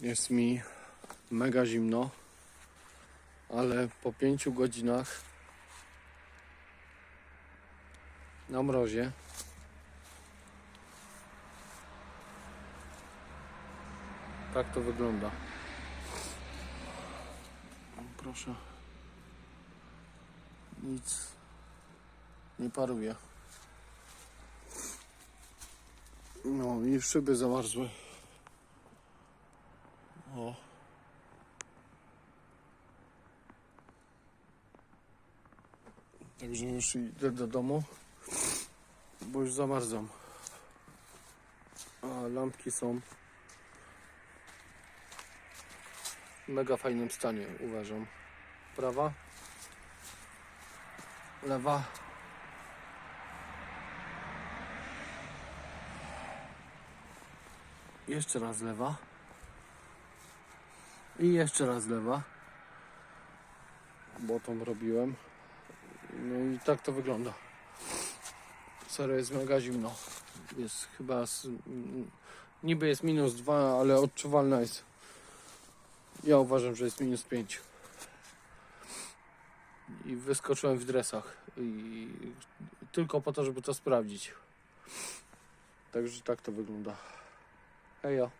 Jest mi mega zimno, ale po pięciu godzinach na mrozie tak to wygląda. Proszę. Nic nie paruje. No i szyby zamarzły. O. Także już idę do domu, bo już zamarzam. A lampki są w mega fajnym stanie, uważam. Prawa, lewa. Jeszcze raz lewa. I jeszcze raz lewa. Bo tą robiłem. No i tak to wygląda. Serio jest mega zimno. Jest chyba z, niby jest minus 2, ale odczuwalna jest. Ja uważam, że jest minus 5. I wyskoczyłem w dresach. I tylko po to, żeby to sprawdzić. Także tak to wygląda. Hejo.